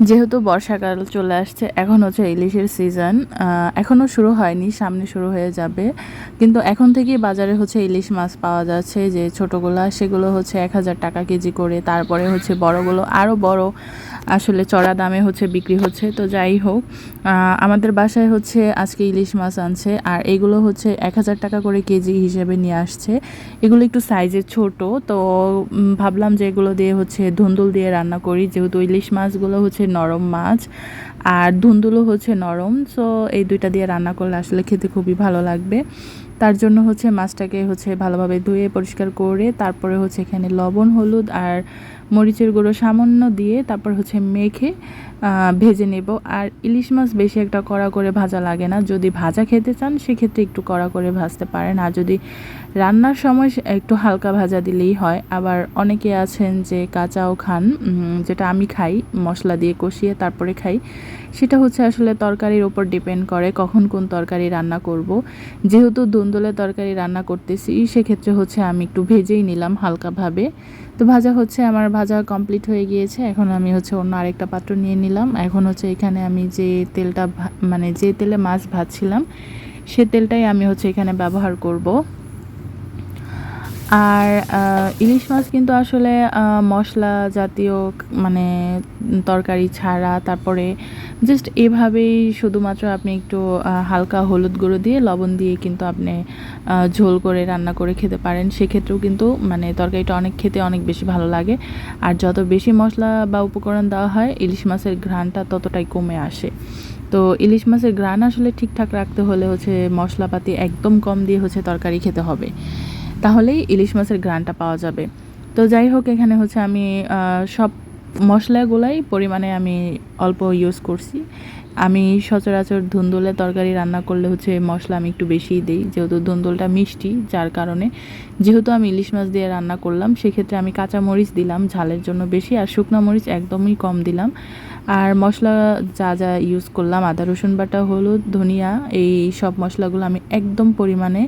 যেহেতু বর্ষাকাল চলে আসছে, এখন হচ্ছে ইলিশের সিজন এখনও শুরু হয়নি, সামনে শুরু হয়ে যাবে। কিন্তু এখন থেকেই বাজারে হচ্ছে ইলিশ মাছ পাওয়া যাচ্ছে, যে ছোটোগুলো, সেগুলো হচ্ছে এক হাজার টাকা কেজি করে, তারপরে হচ্ছে বড়গুলো আরও বড় আসলে চড়া দামে হচ্ছে বিক্রি হচ্ছে। তো যাই হোক আমাদের বাসায় হচ্ছে আজকে ইলিশ মাছ আনছে, আর এগুলো হচ্ছে এক হাজার টাকা করে কেজি হিসেবে নিয়ে আসছে। এগুলো একটু সাইজে ছোট, তো ভাবলাম যে এগুলো দিয়ে হচ্ছে ধুন্দুল দিয়ে রান্না করি, যেহেতু ইলিশ মাছগুলো হচ্ছে নরম মাছ আর ধুন্দুলো হচ্ছে নরম। সো এই দুইটা দিয়ে রান্না করলে আসলে খেতে খুবই ভালো লাগবে। তার জন্য হচ্ছে মাছটাকে হচ্ছে ভালোভাবে ধুয়ে পরিষ্কার করে তারপরে হচ্ছে এখানে লবণ, হলুদ আর মরিচের গুঁড়ো সামান্য দিয়ে তারপর হচ্ছে মেখে ভেজে নেব। আর ইলিশ মাছ বেশি একটা কড়া করে ভাজা লাগে না। যদি ভাজা খেতে চান, সেক্ষেত্রে একটু কড়া করে ভাজতে পারেন। আর যদি রান্নার সময় একটু হালকা ভাজা দিলেই হয়। আবার অনেকে আছেন যে কাঁচাও খান যেটা আমি খাই, মশলা দিয়ে কষিয়ে তারপরে খাই, সেটা হচ্ছে আসলে তরকারির ওপর ডিপেন্ড করে কখন কোন তরকারি রান্না করব। যেহেতু দুন্দুলে তরকারি রান্না করতেছি, সেক্ষেত্রে হচ্ছে আমি একটু ভেজেই নিলাম হালকাভাবে। তো ভাজা হচ্ছে আমার ভাজা কমপ্লিট হয়ে গিয়েছে, এখন আমি হচ্ছে অন্য আরেকটা পাত্র নিয়ে নিলাম। এখন হচ্ছে এখানে আমি যে তেলটা মানে যে তেলে মাছ ভাজছিলাম, সে তেলটাই আমি হচ্ছে এখানে ব্যবহার করব। আর ইলিশ মাছ কিন্তু আসলে মশলা জাতীয় মানে তরকারি ছাড়া তারপরে জাস্ট এভাবেই শুধুমাত্র আপনি একটু হালকা হলুদ গুঁড়ো দিয়ে লবণ দিয়ে কিন্তু আপনি ঝোল করে রান্না করে খেতে পারেন। সেক্ষেত্রেও কিন্তু মানে তরকারিটা অনেক খেতে অনেক বেশি ভালো লাগে। আর যত বেশি মশলা বা উপকরণ দেওয়া হয়, ইলিশ মাছের ঘ্রাণটা ততটাই কমে আসে। তো ইলিশ মাছের ঘ্রাণ আসলে ঠিকঠাক রাখতে হলে হচ্ছে মশলাপাতি একদম কম দিয়ে হচ্ছে তরকারি খেতে হবে। তাহলেই ইলিশ মাছের গ্রানটা পাওয়া যাবে। তো যাই হোক এখানে হচ্ছে আমি সব মশলাগুলাই পরিমাণে আমি অল্প ইউজ করছি। আমি সচরাচর ধুন্দুলের তরকারি রান্না করলে হচ্ছে মশলা আমি একটু বেশিই দিই, যেহেতু ধুন্দুলটা মিষ্টি, যার কারণে যেহেতু আমি ইলিশ মাছ দিয়ে রান্না করলাম, সেক্ষেত্রে আমি কাঁচা মরিচ দিলাম ঝালের জন্য বেশি, আর শুকনো মরিচ একদমই কম দিলাম। আর মশলা যা যা ইউজ করলাম, আদা, রসুন বাটা, হলুদ, ধনিয়া, এই সব মশলাগুলো আমি একদম পরিমাণে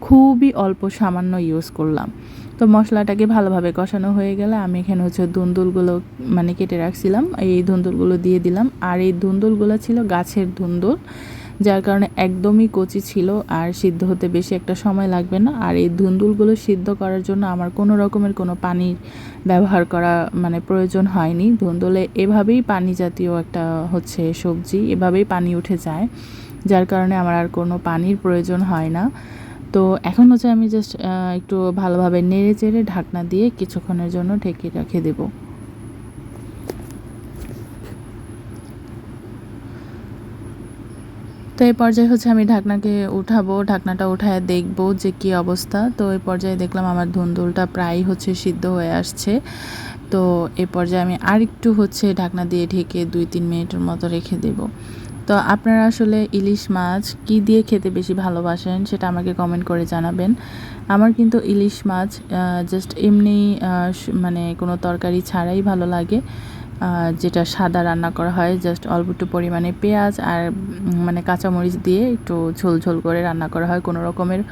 খুবই অল্প সামান্য ইউজ করলাম। তো মশলাটাকে ভালোভাবে কষানো হয়ে গেলে আমি এখানে হচ্ছে ধুন্দুলগুলো মানে কেটে রাখছিলাম, এই ধুন্দুলগুলো দিয়ে দিলাম। আর এই ধুন্দুলগুলো ছিল গাছের ধুন্দুল, যার কারণে একদমই কচি ছিল আর সিদ্ধ হতে বেশি একটা সময় লাগবে না। আর এই ধুন্দুলগুলো সিদ্ধ করার জন্য আমার কোনো রকমের কোনো পানি ব্যবহার করা মানে প্রয়োজন হয়নি। ধুন্দুলে এভাবেই পানি জাতীয় একটা হচ্ছে সবজি, এভাবেই পানি উঠে যায়, যার কারণে আমার আর কোনো পানির প্রয়োজন হয় না। তো এখন হচ্ছে আমি জাস্ট একটু ভালোভাবে নেড়ে চেড়ে ঢাকনা দিয়ে কিছুক্ষণের জন্য ঢেকে রেখে দেবো। তো এই পর্যায়ে হচ্ছে আমি ঢাকনাকে উঠাবো, ঢাকনাটা উঠায় দেখব যে কি অবস্থা। তো এই পর্যায়ে দেখলাম আমার ধুন্দুলটা প্রায় হচ্ছে সিদ্ধ হয়ে আসছে। তো এই পর্যায়ে আমি আরেকটু হচ্ছে ঢাকনা দিয়ে ঢেকে দুই তিন মিনিটের মতো রেখে দেব। তো আপনারা আসলে ইলিশ মাছ কি দিয়ে খেতে বেশি ভালোবাসেন সেটা আমাকে কমেন্ট করে জানাবেন। আমার কিন্তু ইলিশ মাছ জাস্ট এমনি মানে কোনো তরকারি ছাড়াই ভালো লাগে। যেটা সাদা রান্না করা হয় জাস্ট অল্প একটু পরিমাণে পেঁয়াজ আর মানে কাঁচামরিচ দিয়ে একটু ঝোল ঝোল করে রান্না করা হয়। কোনো রকমের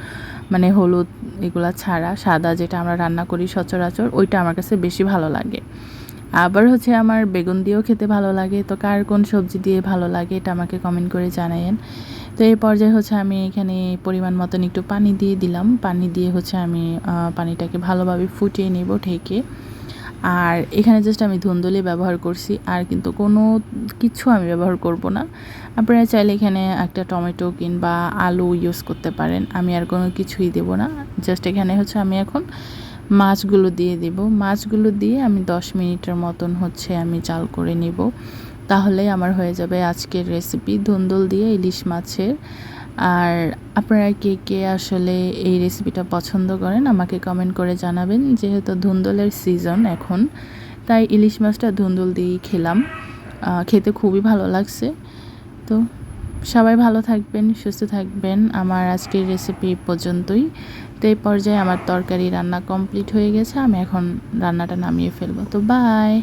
মানে হলুদ এগুলা ছাড়া, সাদা যেটা আমরা রান্না করি সচরাচর, ওইটা আমার কাছে বেশি ভালো লাগে। আবার হচ্ছে আমার বেগুন দিয়েও খেতে ভালো লাগে। তো কার কোন সবজি দিয়ে ভালো লাগে এটা আমাকে কমেন্ট করে জানায়েন। তো এই পর্যায়ে হচ্ছে আমি এখানে পরিমাণ মতন একটু পানি দিয়ে দিলাম। পানি দিয়ে হচ্ছে আমি পানিটাকে ভালোভাবে ফুটিয়ে নেব ঢেকে। আর এখানে জাস্ট আমি ধুন্দুলি ব্যবহার করছি, আর কিন্তু কোনো কিছু আমি ব্যবহার করব না। আপনারা চাইলে এখানে একটা টমেটো কিংবা আলু ইউজ করতে পারেন, আমি আর কোনো কিছুই দেব না। জাস্ট এখানে হচ্ছে আমি এখন মাছগুলো দিয়ে দেব। মাছগুলো দিয়ে আমি দশ মিনিটের মতন হচ্ছে আমি চাল করে নেব। তাহলেই আমার হয়ে যাবে আজকের রেসিপি ধুন্দুল দিয়ে ইলিশ মাছের আর আপনারা কে কে আসলে এই রেসিপিটা পছন্দ করেন, আমাকে কমেন্ট করে জানাবেন। যেহেতু ধুন্দলের সিজন এখন, তাই ইলিশ মাছটা ধুন্দুল দিয়েই খেলাম। খেতে খুবই ভালো লাগছে। তো সবাই ভালো থাকবেন, সুস্থ থাকবেন। আমার আজকের রেসিপি পর্যন্তই। তো এই পর্যায়ে আমার তরকারি রান্না কমপ্লিট হয়ে গেছে। আমি এখন রান্নাটা নামিয়ে ফেলব। তো বাই